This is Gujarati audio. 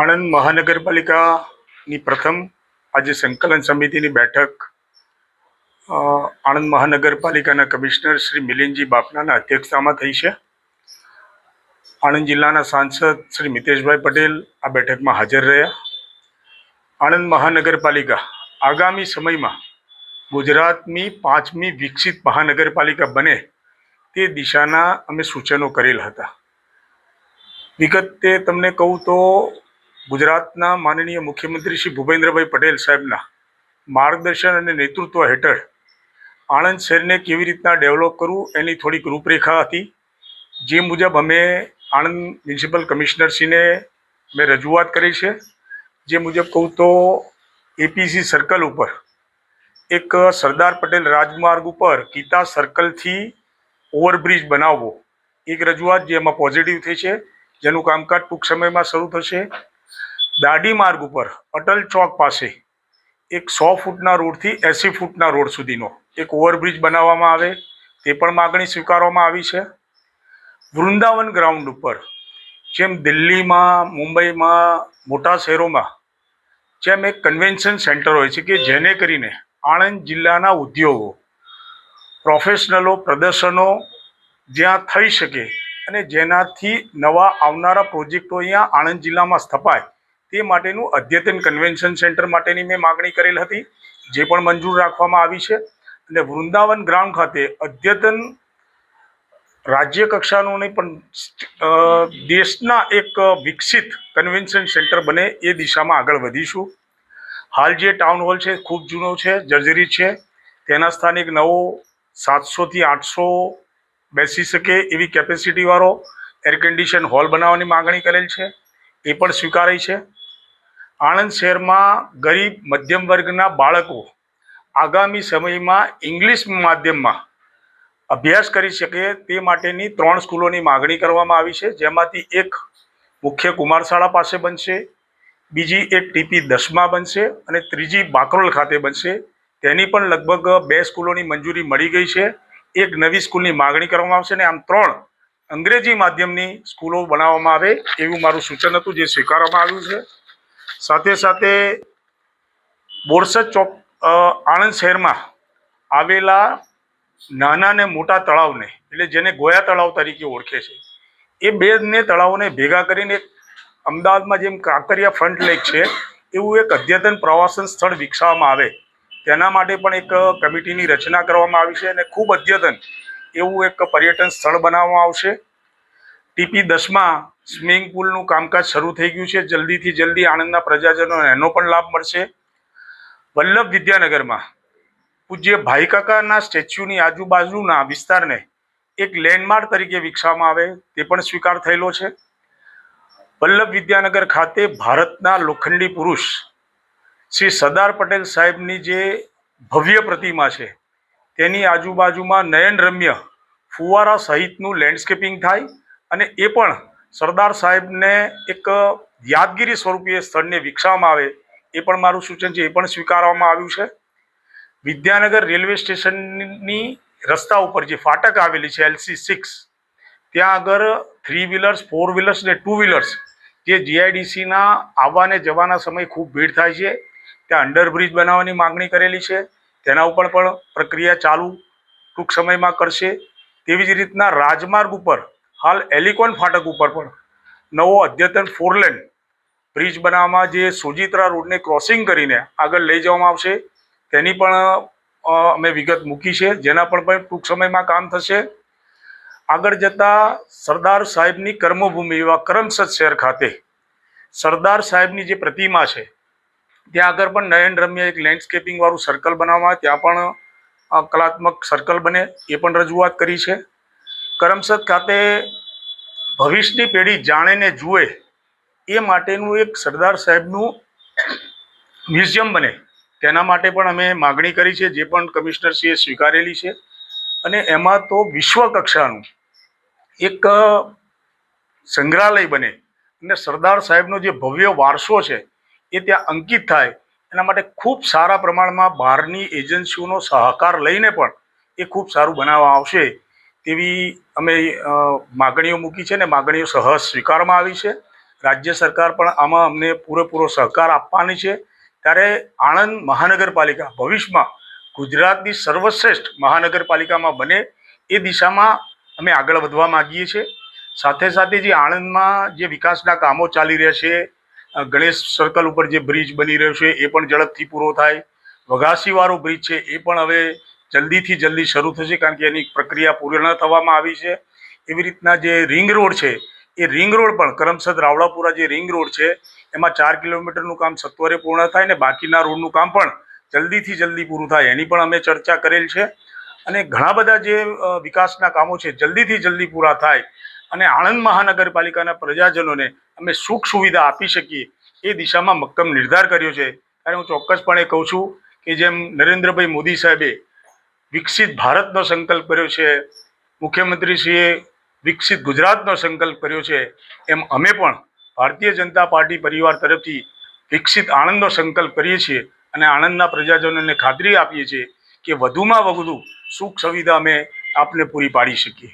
આણંદ મહાનગરપાલિકાની પ્રથમ આજે સંકલન સમિતિની બેઠક આણંદ મહાનગરપાલિકાના કમિશનર શ્રી મિલિંદજી બાપનાના અધ્યક્ષતામાં થઈ છે. આણંદ જિલ્લાના સાંસદ શ્રી મિતેશભાઈ પટેલ આ બેઠકમાં હાજર રહ્યા. આણંદ મહાનગરપાલિકા આગામી સમયમાં ગુજરાતની પાંચમી વિકસિત મહાનગરપાલિકા બને તે દિશાના અમે સૂચનો કરેલ હતા. વિગતે તમને કહું તો ગુજરાતના માનનીય મુખ્યમંત્રી શ્રી ભૂપેન્દ્રભાઈ પટેલ સાહેબના માર્ગદર્શન અને નેતૃત્વ હેઠળ આણંદ શહેરને કેવી રીતના ડેવલપ કરવું એની થોડીક રૂપરેખા હતી. જે મુજબ અમે આણંદ મ્યુનિસિપલ કમિશનરશ્રીને મેં રજૂઆત કરી છે. જે મુજબ કહું તો એપીસી સર્કલ ઉપર એક સરદાર પટેલ રાજમાર્ગ ઉપર ગીતા સર્કલથી ઓવરબ્રિજ બનાવવો. એક રજૂઆત જે એમાં પોઝિટિવ થઈ છે. જેનું કામકાજ ટૂંક સમયમાં શરૂ થશે. દાડી માર્ગ ઉપર અટલ ચોક પાસે એક સો ફૂટના રોડથી એંસી ફૂટના રોડ સુધીનો એક ઓવરબ્રિજ બનાવવામાં આવે, તે પણ માગણી સ્વીકારવામાં આવી છે. વૃંદાવન ગ્રાઉન્ડ ઉપર, જેમ દિલ્હીમાં, મુંબઈમાં, મોટા શહેરોમાં, જેમ એક કન્વેન્શન સેન્ટર હોય છે કે જેને કરીને આણંદ જિલ્લાના ઉદ્યોગો, પ્રોફેશનલો, પ્રદર્શનો જ્યાં થઈ શકે અને જેનાથી નવા આવનારા પ્રોજેક્ટો અહીંયા આણંદ જિલ્લામાં સ્થપાય તે માટેનું અદ્યતન કન્વેન્શન સેન્ટર માટેની મેં માગણી કરેલ હતી, જે પણ મંજૂર રાખવામાં આવી છે. અને વૃંદાવન ગ્રાઉન્ડ ખાતે અદ્યતન રાજ્ય કક્ષાનું નહીં પણ દેશના એક વિકસિત કન્વેન્શન સેન્ટર બને એ દિશામાં આગળ વધીશું. હાલ જે ટાઉન હોલ છે, ખૂબ જૂનો છે જર્જરી છે, તેના સ્થાને એક નવો સાતસોથી આઠસો બેસી શકે એવી કેપેસિટીવાળો એર કન્ડિશન હોલ બનાવવાની માગણી કરેલ છે. એ પણ સ્વીકારાય છે. આણંદ શહેરમાં ગરીબ મધ્યમ વર્ગના બાળકો આગામી સમયમાં ઇંગ્લિશ માધ્યમમાં અભ્યાસ કરી શકે તે માટેની ત્રણ સ્કૂલોની માગણી કરવામાં આવી છે. જેમાંથી એક મુખ્ય કુમાર શાળા પાસે બનશે, બીજી એક ટીપી દસમાં બનશે અને ત્રીજી બાકરોલ ખાતે બનશે. તેની પણ લગભગ બે સ્કૂલોની મંજૂરી મળી ગઈ છે. એક નવી સ્કૂલની માગણી કરવામાં આવશે અને આમ ત્રણ અંગ્રેજી માધ્યમની સ્કૂલો બનાવવામાં આવે એવું મારું સૂચન હતું, જે સ્વીકારવામાં આવ્યું છે. સાથે સાથે બોરસદ ચોક આણંદ શહેરમાં આવેલા નાના ને મોટા તળાવને, એટલે જેને ગોયા તળાવ તરીકે ઓળખે છે, એ બેને તળાવોને ભેગા કરીને અમદાવાદમાં જેમ કાંકરિયા ફ્રન્ટ લેક છે, એવું એક અદ્યતન પ્રવાસન સ્થળ વિકસાવવામાં આવે. તેના માટે પણ એક કમિટીની રચના કરવામાં આવી છે અને ખૂબ અદ્યતન એવું એક પર્યટન સ્થળ બનાવવામાં આવશે. ટીપી દસમાં સ્વિમિંગ પુલનું કામકાજ શરૂ થઈ ગયું છે. જલ્દીથી જલ્દી આણંદના પ્રજાજનોને એનો પણ લાભ મળશે. વલ્લભ વિદ્યાનગરમાં પૂજ્ય ભાઈ કાકાના સ્ટેચ્યુની આજુબાજુના વિસ્તારને એક લેન્ડમાર્ક તરીકે વિકસાવવામાં આવે તે પણ સ્વીકાર થયેલો છે. વલ્લભ વિદ્યાનગર ખાતે ભારતના લોખંડી પુરુષ શ્રી સરદાર પટેલ સાહેબની જે ભવ્ય પ્રતિમા છે, તેની આજુબાજુમાં નયનરમ્ય ફુવારા સહિતનું લેન્ડસ્કેપિંગ થાય અને એ પણ સરદાર સાહેબને એક યાદગીરી સ્વરૂપે સ્થળને વિકસાવવામાં આવે, એ પણ મારું સૂચન છે, એ પણ સ્વીકારવામાં આવ્યું છે. વિદ્યાનગર રેલવે સ્ટેશનની રસ્તા ઉપર જે ફાટક આવેલી છે, એલસી સિક્સ, ત્યાં આગળ થ્રી વ્હીલર્સ, ફોર વ્હીલર્સ ને ટુ વ્હીલર્સ જે જીઆઈડીસીના આવવાને જવાના સમયે ખૂબ ભીડ થાય છે. ત્યાં અંડરબ્રિજ બનાવવાની માગણી કરેલી છે. તેના ઉપર પણ પ્રક્રિયા ચાલુ ટૂંક સમયમાં કરશે. તેવી જ રીતના રાજમાર્ગ ઉપર હાલ એલિકોન ફાટક ઉપર પણ નવો અદ્યતન ફોરલેન બ્રિજ બનાવવામાં જે સુજિત્રા રોડને ક્રોસિંગ કરીને આગળ લઈ જવામાં આવશે, તેની પણ અમે વિગત મૂકી છે, જેના પણ ટૂંક સમયમાં કામ થશે. આગળ જતાં સરદાર સાહેબની કર્મભૂમિ એવા કરમસદ શહેર ખાતે સરદાર સાહેબની જે પ્રતિમા છે, ત્યાં આગળ પણ નયન રમ્ય એક લેન્ડસ્કેપિંગવાળું સર્કલ બનાવવામાં ત્યાં પણ કલાત્મક સર્કલ બને, એ પણ રજૂઆત કરી છે. કરમસદ ખાતે ભવિષ્યની પેઢી જાણે ને જુએ એ માટેનું એક સરદાર સાહેબનું મ્યુઝિયમ બને. તેના માટે પણ અમે માગણી કરી છે, જે પણ કમિશનરશ્રીએ સ્વીકારેલી છે. અને એમાં તો વિશ્વ કક્ષાનું એક સંગ્રહાલય બને અને સરદાર સાહેબનો જે ભવ્ય વારસો છે એ ત્યાં અંકિત થાય. એના માટે ખૂબ સારા પ્રમાણમાં બહારની એજન્સીઓનો સહકાર લઈને પણ એ ખૂબ સારું બનાવવા આવશે. તેવી અમે માગણીઓ મૂકી છે ને માગણીઓ સહજ સ્વીકારવામાં આવી છે. રાજ્ય સરકાર પણ આમાં અમને પૂરેપૂરો સહકાર આપવાની છે. ત્યારે આણંદ મહાનગરપાલિકા ભવિષ્યમાં ગુજરાતની સર્વશ્રેષ્ઠ મહાનગરપાલિકામાં બને એ દિશામાં અમે આગળ વધવા માગીએ છીએ. સાથે સાથે જે આણંદમાં જે વિકાસના કામો ચાલી રહ્યા છે ગણેશ સર્કલ ઉપર જે બ્રિજ બની રહ્યો છે એ પણ ઝડપથી પૂરો થાય. વઘાસીવાળો બ્રિજ છે એ પણ હવે જલ્દીથી જલ્દી શરૂ થશે કારણ કે એની પ્રક્રિયા પૂર્ણ થવામાં આવી છે. એવી રીતના જે રિંગ રોડ છે, એ રિંગ રોડ પણ કરમસદ રાવળાપુરા જે રિંગ રોડ છે, એમાં ચાર કિલોમીટરનું કામ સત્વરે પૂર્ણ થાય ને બાકીના રોડનું કામ પણ જલ્દીથી જલ્દી પૂરું થાય. એની પણ અમે ચર્ચા કરેલ છે. અને ઘણા બધા જે વિકાસના કામો છે, જલ્દીથી જલ્દી પૂરા થાય અને આણંદ મહાનગરપાલિકાના પ્રજાજનોને અમે સુખ સુવિધા આપી શકીએ એ દિશામાં મક્કમ નિર્ધાર કર્યો છે. ત્યારે હું ચોક્કસપણે કહું છું કે જેમ નરેન્દ્રભાઈ મોદી સાહેબે વિકસિત ભારતનો સંકલ્પ કર્યો છે. મુખ્યમંત્રીશ્રીએ વિકસિત ગુજરાતનો સંકલ્પ કર્યો છે. એમ અમે પણ ભારતીય જનતા પાર્ટી પરિવાર તરફથી વિકસિત આણંદનો સંકલ્પ કરીએ છીએ અને આણંદના પ્રજાજનોને ખાતરી આપીએ છીએ કે વધુમાં વધુ સુખ સુવિધા અમે આપને પૂરી પાડી શકીએ.